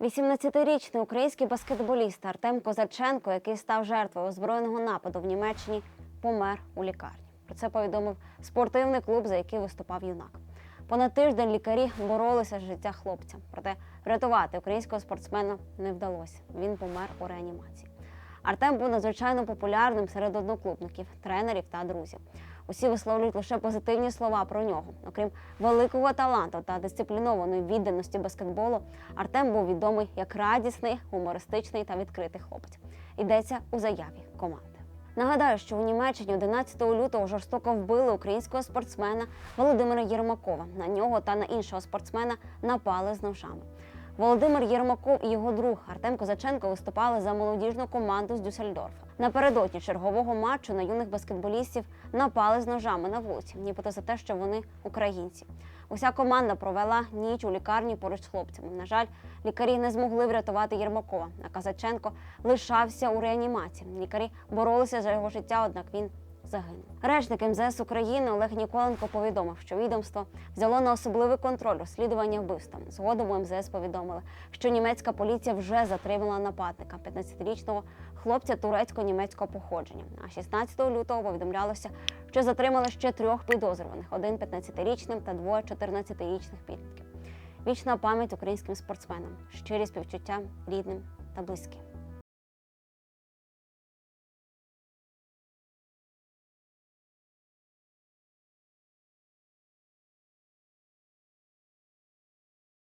18-річний український баскетболіст Артем Козаченко, який став жертвою озброєного нападу в Німеччині, помер у лікарні. Про це повідомив спортивний клуб, за який виступав юнак. Понад тиждень лікарі боролися з життя хлопця. Проте врятувати українського спортсмена не вдалося. Він помер у реанімації. Артем був надзвичайно популярним серед одноклубників, тренерів та друзів. Усі висловлюють лише позитивні слова про нього. Окрім великого таланту та дисциплінованої відданості баскетболу, Артем був відомий як радісний, гумористичний та відкритий хлопець. Йдеться у заяві команди. Нагадаю, що у Німеччині 11 лютого жорстоко вбили українського спортсмена Володимира Єрмакова. На нього та на іншого спортсмена напали з ножами. Володимир Єрмаков і його друг Артем Козаченко виступали за молодіжну команду з Дюссельдорфа. Напередодні чергового матчу на юних баскетболістів напали з ножами на вулиці, нібито за те, що вони українці. Уся команда провела ніч у лікарні поруч з хлопцями. На жаль, лікарі не змогли врятувати Єрмакова. А Казаченко лишався у реанімації. Лікарі боролися за його життя, однак він загинув. Речник МЗС України Олег Ніколенко повідомив, що відомство взяло на особливий контроль розслідування вбивства. Згодом у МЗС повідомили, що німецька поліція вже затримала нападника 15-річного хлопця турецько-німецького походження. А 16 лютого повідомлялося, що затримали ще трьох підозрюваних: один 15-річним та двоє 14-річних підлітків. Вічна пам'ять українським спортсменам, щирі співчуття рідним та близьким.